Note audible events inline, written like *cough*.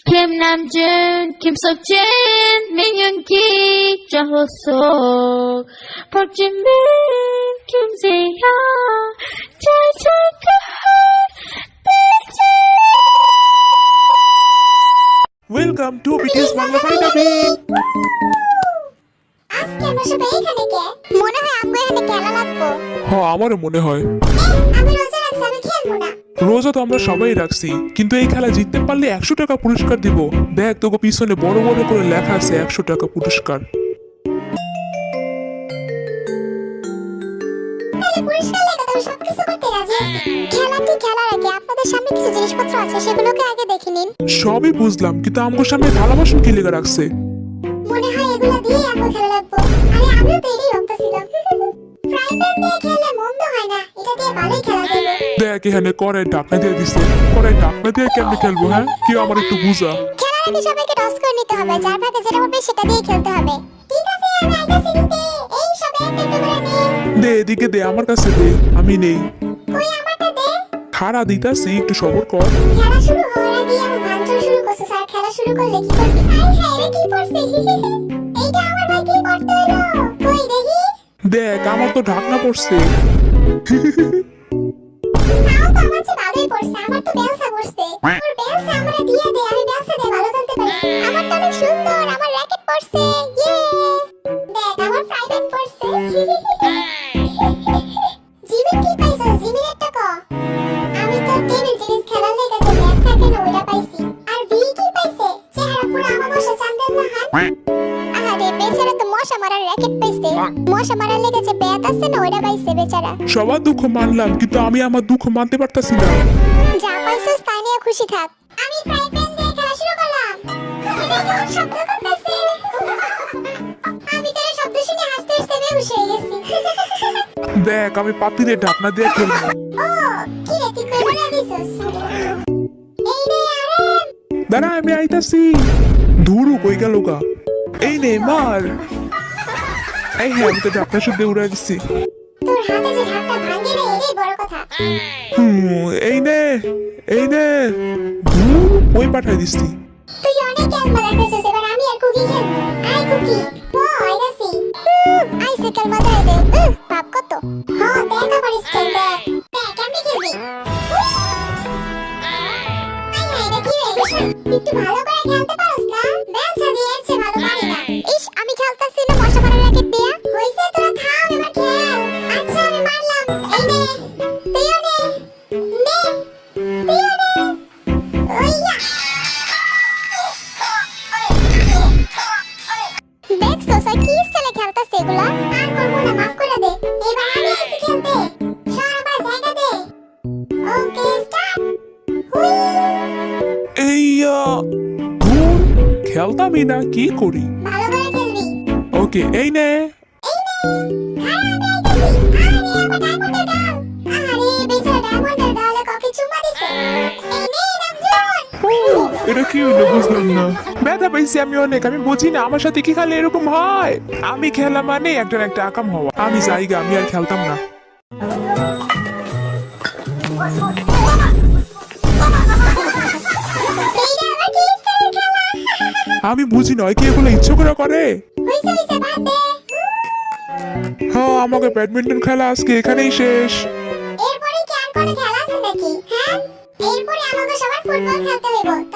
Kim Namjoon, Kim Seokjin, Min Yoongi, Jung Ho-suk, Park Jin-min, Kim Se-hyun, Choi Choi-kun, welcome to BTS Bangla ফাইনাবি আজকে আমরা সবাই এখানে কে মনে হয় আমগো এখানে খেলা লাগবো হ্যাঁ আমারও মনে হয় আমি রোজা রাখছি আমি খেলব না রোজা তো আমরা সবাই রাখছি কিন্তু এই খেলা জিততে পারলে একশো টাকা পুরস্কার দিব। দেখ তোকে পিছনে বড় বড় করে লেখা আছে একশো টাকা পুরস্কার। সবই বুঝলাম কিন্তু আমার সামনে থালা বাসন কি লেগে রাখছে? মনে হয় এগুলো দিয়ে খেলা লাগবো। আরে তো ভাবতেছিলাম *laughs* ফ্রাই প্যান দিয়ে খেললে মন্দ হয় না এটা দিয়ে ভালোই খেলা দেখ এখানে কড়াই ঢাকনা দিয়ে দিছে কড়াই ঢাকনা দিয়ে কেমনে খেলব হ্যাঁ? কেউ আমার একটু বুঝা। খেলার আগে সবাইকে টস করে নিতে হবে যার ভাগে যেটা হবে সেটা দিয়ে খেলতে হবে। ঠিক আছে আমি আইতাছি নিতে এই সবে একটা একটা করে নিন দে এদিকে দে আমার কাছে দে আমি নেই। কই আমারটা দে? খাড়া দিতাছি একটু সবর কর। খেলা শুরু হওয়ার আগে আমি ভাঙচুর শুরু করছে স্যার। খেলা শুরু করলে কি করবি? আই হ্যাঁ রে কি পড়ছে *laughs* এইটা আমার ভাই কি পড়তে হলো। কই দেখি? দেখ আমার তো ঢাকনা পড়ছে। *laughs* নাও তো, আমার চেয়ে ভালোই পড়ছে, আমার তো বেলসা পড়ছে। তোর বেলসা আমরা দিয়ে দে আমি বেলসা দিয়ে ভালো খেলতে পারি। আমার তো অনেক সুন্দর, আমার র‍্যাকেট পড়ছে ইয়ে দেখ, আমার প্রাইভেট পড়ছে। জিমিন কি পাইছো? জিমিন একটা ক। আমি তো টেবিল জিনিস খেলার লেগেছে ব্যাগ থাকে না, ওইটা পাইছি। আর বি কি পাইছে? চেহারা পুরো আমার বসে চান্দের না হাত? মশা মারার র‍্যাকেট পাইছে। মশা মারার লেগেছে ব্যাট আছে না ওইটা পাইছে বেচারা। সবার দুঃখ মানলাম কিন্তু আমি আমার দুঃখ মানতে পারতাছি না। যা পাইছিস তাই নিয়ে খুশি থাক। আমি ফ্রাই প্যান দিয়ে খেলা শুরু করলাম। শব্দ করতেছে। আমি তো এই শব্দ শুনে হাসতে হাসতে বেহুশ হয়ে গেছি। দেখ আমি পাতিলে ঢাকনা দিয়ে খেলব। ও কি রে তুই কই দিছিস এই রে আরে দাঁড়া আমি আইতাছি। ধুরু কই গেল গা? এই নে মার। এই হ্যাঁ আমি তো ঢাকনা শুদ্ধ কথা। হুম, এই নে এই নে। ওই পাঠাই দিচ্ছি। তুই অনেক খেলবা দেখাইছিস এবার আমি আর কুকি খেলব। আই কুকি ও আইতাছি আই সে। খেলবা দে। পাপ কত। দেখা পারিস খেল দেখ। দেখ কেমনি খেলবি? আই হাই রে কি রে বিশাল একটু ভালো এগুলা আর করব না মাফ করে দে। এবার আমি এসে খেলতে। সর জায়গা দে ওকে স্টার্ট। হুই। এইয়া ঘুম খেলতামই না কি করি? ভালো করে খেলবি। ওকে এই নে। এই নে খারাপ আমি আইতাছি আরে আমার ডায়মন্ডের ডাল পাইছি আমি অনেক, আমি বুঝি না, আমার সাথে কি খালি এরকম হয়? আমি খেলা মানে একজন একটা আকাম হওয়া। আমি জায়গা, আমি আর খেলতাম না। আমি বুঝি নয়, কি এগুলো ইচ্ছে করে করে? হ্যাঁ আমাকে ব্যাডমিন্টন খেলা আজকে এখানেই শেষ। এরপরে কি আর কোনো খেলা আছে নাকি হ্যাঁ? এরপরে আমাকে সবার ফুটবল খেলতে